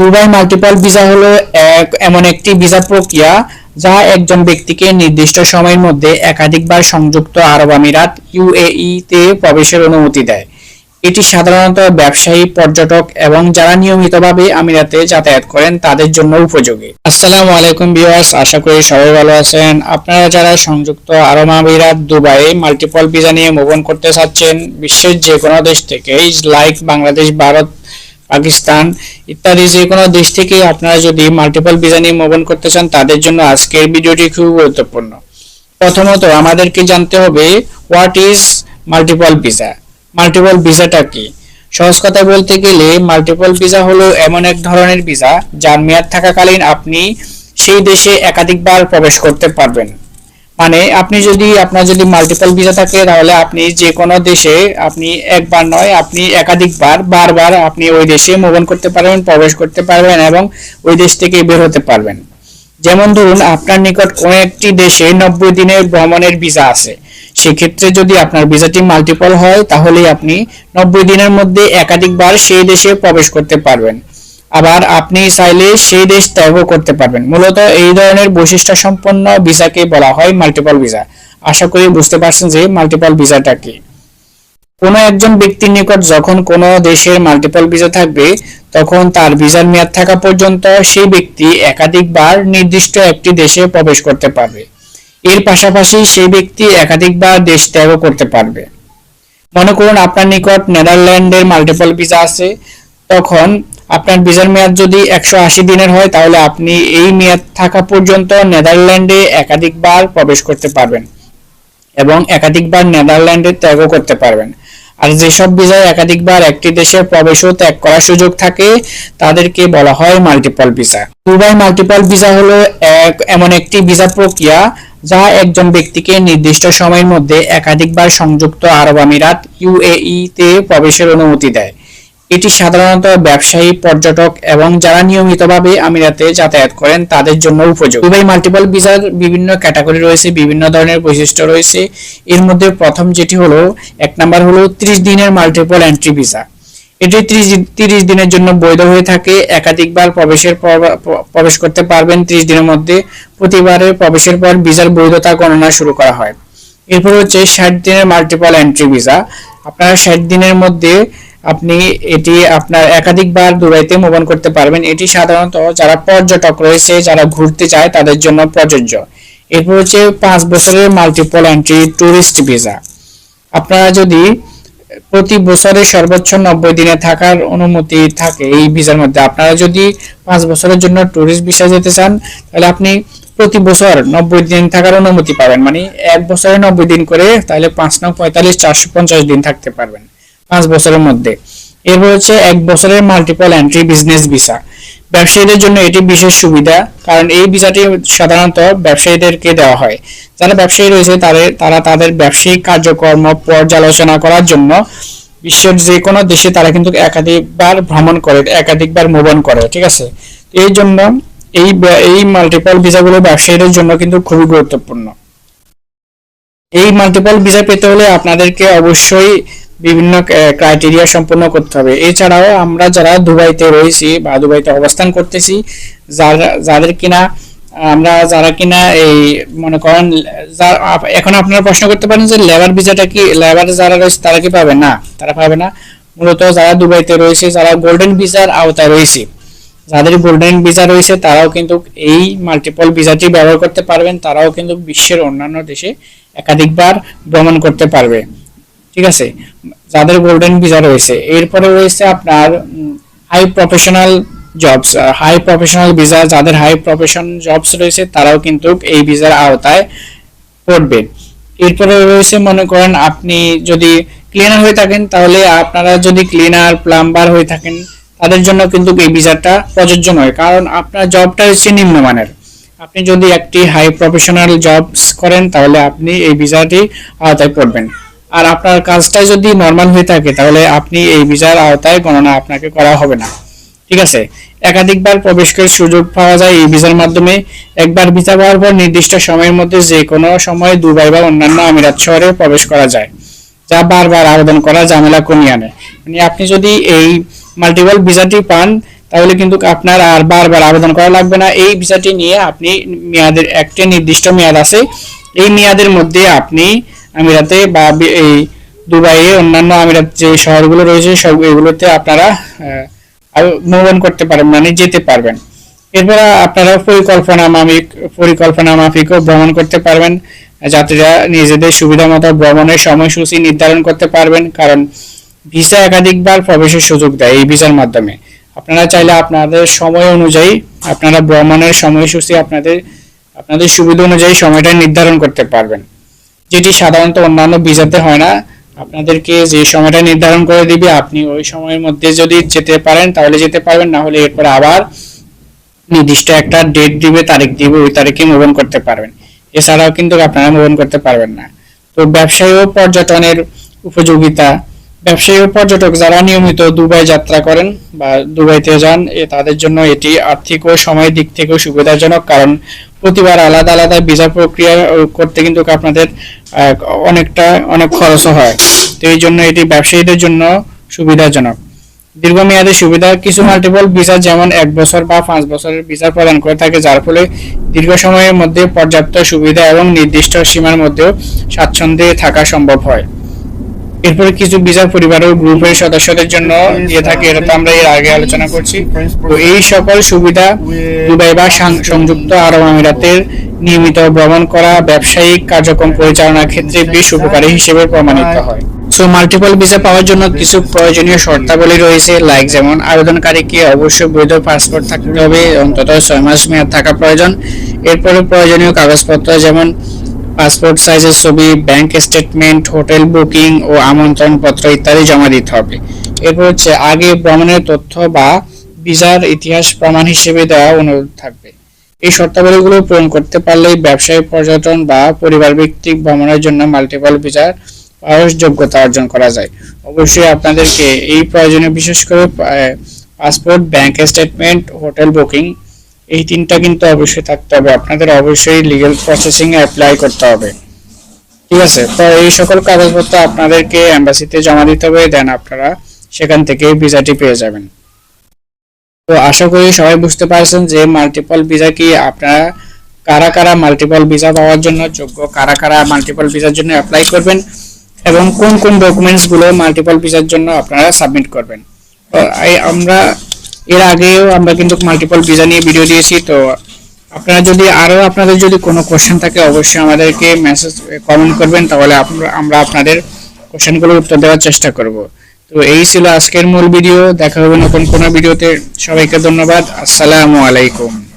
Dubai multiple visa হলো এক, এমন একটি ভিসা প্রক্রিয়া যা একজন ব্যক্তিকে নির্দিষ্ট সময়ের মধ্যে একাধিকবার সংযুক্ত আরব আমিরাত ইউএই তে প্রবেশের অনুমতি দেয়। এটি সাধারণত ব্যবসায়ী, পর্যটক এবং যারা নিয়মিতভাবে আমিরাতে যাতায়াত করেন, তাদের জন্য উপযোগী। আসসালামু আলাইকুম ভিউয়ার্স আশা করি সবাই ভালো আছেন। আপনারা যারা সংযুক্ত আরব আমিরাত দুবাই মাল্টিপল ভিসা নিয়ে অন করতে চাচ্ছেন, বিশ্বের যে কোনো দেশ থেকে লাইক বাংলাদেশ, ভারত পাকিস্তান ইত্যাদি যে কোনো দেশ থেকে আপনারা যদি মাল্টিপল ভিসা নিয়ে অন করতে চান, তাদের জন্য আজকের ভিডিওটি খুব গুরুত্বপূর্ণ। প্রথমত আমাদেরকে জানতে হবে what is multiple visa multiple ভিসাটা কি? সহজ কথা বলতে গেলে মাল্টিপল ভিসা হলো এমন এক ধরনের ভিসা যার মেয়াদ থাকাকালীন আপনি সেই দেশে একাধিকবার প্রবেশ করতে পারবেন। মানে আপনি যদি, আপনার যদি মাল্টিপল ভিসা থাকে, তাহলে আপনি যে কোনো দেশে আপনি একবার নয়, আপনি একাধিকবার, বারবার আপনি ওই দেশে মুভন করতে পারবেন, প্রবেশ করতে পারবেন এবং ওই দেশ থেকে বের হতে পারবেন। যেমন ধরুন, আপনার নিকট কোনো একটি দেশে নব্বই দিনের ভ্রমণের ভিসা আছে। সেক্ষেত্রে যদি আপনার ভিসাটি মাল্টিপল হয় তাহলে আপনি নব্বই দিনের মধ্যে একাধিকবার সেই দেশে প্রবেশ করতে পারবেন। আবার আপনি চাইলে সেই দেশ ত্যাগ করতে পারবেন। মূলত এই ধরনের বৈশিষ্ট্য সম্পন্ন ভিসাকে বলা হয় মাল্টিপল ভিসা আশা করি বুঝতে পারছেন যে মাল্টিপল ভিসাটা কি। কোনো একজন ব্যক্তির নিকট যখন কোনো দেশের মাল্টিপল ভিসা থাকবে, তখন তার ভিসার মেয়াদ থাকা পর্যন্ত সেই ব্যক্তি একাধিকবার নির্দিষ্ট একটি দেশে প্রবেশ করতে পারবে। এর পাশাপাশি সেই ব্যক্তি একাধিকবার দেশ ত্যাগও করতে পারবে। মনে করুন আপনার নিকট নেদারল্যান্ডের মাল্টিপল ভিসা আছে, তখন আপনার ভিসার মেয়াদ যদি একশো আশি দিনের হয়, তাহলে আপনি এই মেয়াদ থাকা পর্যন্ত নেদারল্যান্ডে একাধিকবার প্রবেশ করতে পারবেন এবং একাধিকবার নেদারল্যান্ডে ত্যাগও করতে পারবেন। আর যেসব ভিসায় একাধিকবার একটি দেশে প্রবেশ ও ত্যাগ করার সুযোগ থাকে, তাদেরকে বলা হয় multiple visa. Dubai multiple visa হলো এক, এমন একটি ভিসা প্রক্রিয়া যা একজন ব্যক্তিকে নির্দিষ্ট সময়ের মধ্যে একাধিকবার সংযুক্ত আরব আমিরাত ইউএই তে প্রবেশের অনুমতি দেয়। এটি সাধারণত ব্যবসায়ী, পর্যটক এবং যারা নিয়মিতভাবে আমিরাতে যাতায়াত করেন, তাদের জন্য উপযোগী। দুবাই মাল্টিপল ভিসার বিভিন্ন ক্যাটাগরি রয়েছে, বিভিন্ন ধরনের বৈশিষ্ট্য রয়েছে। এর মধ্যে প্রথম যেটি হলো, এক নাম্বার হলো 30 দিনের মাল্টিপল এন্ট্রি ভিসা। এটি 30 তিরিশ দিনের জন্য বৈধ হয়ে থাকে। একাধিকবার প্রবেশের প্রবেশ করতে পারবেন 30 দিনের মধ্যে। প্রতিবারে প্রবেশের পর ভিসার বৈধতা গণনা শুরু করা হয়। এরপর হচ্ছে ষাট দিনের মাল্টিপল এন্ট্রি ভিসা। আপনারা ষাট দিনের মধ্যে আপনি এটি আপনার একাধিকবার দুবাইতে মোবাইল করতে পারবেন। এটি সাধারণত যারা পর্যটক রয়েছে, যারা ঘুরতে চায় তাদের জন্য প্রযোজ্য। এরপর হচ্ছে পাঁচ বছরের মাল্টিপল এন্ট্রি ট্যুরিস্ট ভিসা আপনারা যদি প্রতি বছরে সর্বোচ্চ নব্বই দিনে থাকার অনুমতি থাকে এই ভিসার মধ্যে, আপনারা যদি পাঁচ বছরের জন্য ট্যুরিস্ট ভিসা যেতে চান, তাহলে আপনি প্রতি বছর নব্বই দিন থাকার অনুমতি পাবেন। মানে এক বছরে নব্বই দিন করে তাহলে পাঁচ নং পঁয়তাল্লিশ, চারশো পঞ্চাশ দিন থাকতে পারবেন। পাঁচ বছরের মধ্যে। এরপর হচ্ছে এক বছরের মাল্টিপল এন্ট্রি বিজনেস ভিসা ব্যবসায়ীদের জন্য এটি বিশেষ সুবিধা, কারণ এই ভিসাটি সাধারণত ব্যবসায়ীদেরকে দেওয়া হয়। যারা ব্যবসায়ী রয়েছে, তাদের, তারা তাদের ব্যবসায়িক কার্যকর্ম, পর্যালোচনা করার জন্য বিশ্বের যে কোনো দেশে তারা কিন্তু একাধিকবার ভ্রমণ করে, একাধিকবার মোবন করে, ঠিক আছে? এই জন্য এই এই মাল্টিপল ভিসাগুলো ব্যবসায়ীদের জন্য কিন্তু খুবই গুরুত্বপূর্ণ। এই মাল্টিপল ভিসা পেতে হলে আপনাদেরকে অবশ্যই বিভিন্ন ক্রাইটেরিয়া সম্পূর্ণ করতে হবে। এছাড়াও আমরা যারা দুবাইতে রয়েছি বা দুবাইতে অবস্থান করতেছি, যারা, যাদের কিনা, আমরা যারা কিনা এই, মনে করেন এখন আপনারা প্রশ্ন করতে পারেন যে লেবার ভিসাটা কি লেবার যারা রয়েছে তারা কি পাবে? না, তারা পাবে না। মূলত যারা দুবাইতে রয়েছে, যারা গোল্ডেন ভিসার আওতায় রয়েছে, যাদের গোল্ডেন ভিসা রয়েছে, তারাও কিন্তু এই মাল্টিপল ভিসাটি ব্যবহার করতে পারবেন। তারাও কিন্তু বিশ্বের অন্যান্য দেশে একাধিকবার ভ্রমণ করতে পারবে। ঠিক আছে? যাদের গোল্ডেন ভিসা রয়েছে। এরপরে রয়েছে আপনার high professional jobs high professional visa যাদের হাই প্রফেশন জবস রয়েছে, তারাও কিন্তু এই ভিসার আওতায় পড়বে। এরপরে রয়েছে, মনে করেন আপনি যদি ক্লিনার হয়ে থাকেন, তাহলে আপনারা যদি ক্লিনার প্লাম্বার হয়ে থাকেন, তাদের জন্য কিন্তু এই ভিসাটা প্রযোজ্য নয়। কারণ আপনার জবটা হচ্ছে নিম্নমানের। আপনি যদি একটি হাই প্রফেশনাল জবস করেন, তাহলে আপনি এই ভিসাটি আওতায় পড়বেন। আর আপনার কাজটা যদি নর্মাল হয়ে থাকে, তাহলে আপনি এই ভিসার আওতায় গণনা আপনাকে করা হবে না। ঠিক আছে? একাধিকবার প্রবেশের সুযোগ পাওয়া যায় এই ভিসার মাধ্যমে। একবার ভিসা পাওয়ার পর নির্দিষ্ট সময়ের মধ্যে যে কোনো সময় দুবাই বা অন্যান্য আমিরাত শহরে প্রবেশ করা যায়, যা বারবার আবেদন করা ঝামেলা কমিয়ে আনে। মানে আপনি যদি এই মাল্টিপল ভিসাটি পান, তাহলে কিন্তু আপনার আর বারবার আবেদন করা লাগবে না। এই ভিসাটি নিয়ে আপনি মেয়াদের একটা নির্দিষ্ট মেয়াদ আছে। এই মেয়াদের মধ্যে আপনি আমিরাতে বা এই দুবাইয়ে অন্যান্য আমিরাত যে শহরগুলো রয়েছে, সব এগুলোতে আপনারা ভ্রমণ করতে পারবেন মানে যেতে পারবেন। এরপরে আপনারা পরিকল্পনা মাফিক, পরিকল্পনা মাফিকও ভ্রমণ করতে পারবেন। যাত্রীরা নিজেদের সুবিধা মতো ভ্রমণের সময়সূচি নির্ধারণ করতে পারবেন, কারণ ভিসা একাধিকবার প্রবেশের সুযোগ দেয় এই ভিসার মাধ্যমে। আপনারা চাইলে আপনাদের সময় অনুযায়ী, আপনারা ভ্রমণের সময়সূচি আপনাদের আপনাদের সুবিধা অনুযায়ী সময়টা নির্ধারণ করতে পারবেন। যেটি সাধারণত অন্যান্য ভিসাতে হয় না, আপনাদেরকে যে সময়টা নির্ধারণ করে দিবে, আপনি ওই সময়ের মধ্যে যদি যেতে পারেন, তাহলে যেতে পারবেন, না হলে এরপরে আবার নির্দিষ্ট একটা ডেট দিবে, তারিখ দিবে, ওই তারিখে মুভন করতে পারবেন। এছাড়াও কিন্তু আপনারা মুভন করতে পারবেন না। তো ব্যবসায়ী ও পর্যটনের উপযোগিতা ব্যবসায়ী ও পর্যটক যারা নিয়মিত দুবাই যাত্রা করেন বা দুবাইতে যান তাদের জন্য এটি আর্থিক ও সময়ের দিক থেকেও সুবিধাজনক, কারণ প্রতিবার আলাদা আলাদা ভিসা প্রক্রিয়া করতে কিন্তু আপনাদের অনেকটা, অনেক খরচও হয়। তো এই জন্য এটি ব্যবসায়ীদের জন্য সুবিধাজনক। দীর্ঘমেয়াদী সুবিধা কিছু মাল্টিপল ভিসা যেমন এক বছর বা পাঁচ বছরের ভিসা প্রদান করে থাকে, যার ফলে দীর্ঘ সময়ের মধ্যে পর্যাপ্ত সুবিধা এবং নির্দিষ্ট সীমার মধ্যেও স্বাচ্ছন্দ্যে থাকা সম্ভব হয়। এরপরে কিছু ভিসা পরিবার ও গ্রুপের সদস্যদের জন্য দিয়ে থাকে, এটা তো আমরা এর আগে আলোচনা করছি। তো এই সকল সুবিধা দুবাই বা সংযুক্ত আরব আমিরাতের নিয়মিত ভ্রমণ করা, ব্যবসায়িক কার্যক্রম পরিচালনার ক্ষেত্রে বেশ উপকারী হিসেবে প্রমাণিত হয়। সো মাল্টিপল ভিসা পাওয়ার জন্য কিছু প্রয়োজনীয় শর্তাবলী রয়েছে লাইক যেমন আবেদনকারীকে অবশ্যই বৈধ পাসপোর্ট থাকতে হবে, অন্তত ছয় মাস মেয়াদ থাকা প্রয়োজন। এরপরে প্রয়োজনীয় কাগজপত্র যেমন পাসপোর্ট সাইজের ছবি ব্যাংক স্টেটমেন্ট হোটেল বুকিং ও আমন্ত্রণ পত্র ইত্যাদি জমা দিতে হবে। এরপর হচ্ছে আগে ভ্রমণের তথ্য বা ভিসার ইতিহাস প্রমাণ হিসেবে দেওয়া অনুরোধ থাকবে। এই শর্তাবলীগুলো পূরণ করতে পারলেই ব্যবসায়ী, পর্যটন বা পরিবার ভিত্তিক ভ্রমণের জন্য মাল্টিপল ভিসার পাওয়ার যোগ্যতা অর্জন করা যায়। অবশ্যই আপনাদেরকে এই প্রয়োজনে বিশেষ করে passport bank statement hotel booking এই তিনটা কিন্তু অবশ্যই থাকতে হবে। আপনাদের অবশ্যই প্রসেসিং এ অ্যাপ্লাই করতে হবে। ঠিক আছে? তো এই সকল কাগজপত্র আপনাদেরকে এম্বাসিতে জমা দিতে হবে দেন আপনারা সেখান থেকে ভিসাটি পেয়ে যাবেন। তো আশা করি সবাই বুঝতে পারছেন যে মাল্টিপল ভিসা কি আপনারা কারা কারা মাল্টিপল ভিসা পাওয়ার জন্য যোগ্য, কারা কারা মাল্টিপল ভিসার জন্য অ্যাপ্লাই করবেন, এবং কোন কোন ডকুমেন্টসগুলো মাল্টিপল ভিসার জন্য আপনারা সাবমিট করবেন। আমরা এর আগেও আমরা কিন্তু মাল্টিপল ভিসা নিয়ে ভিডিও দিয়েছি, তো আপনারা যদি আরও আপনাদের যদি কোনো কোশ্চেন থাকে, অবশ্যই আমাদেরকে মেসেজ কমেন্ট করবেন, তাহলে আমরা- আমরা আপনাদের কোশ্চেনগুলোর উত্তর দেওয়ার চেষ্টা করব। তো এই ছিল আজকের মূল ভিডিও দেখা হবে নতুন কোনো ভিডিওতে সবাইকে ধন্যবাদ, আসসালামু আলাইকুম।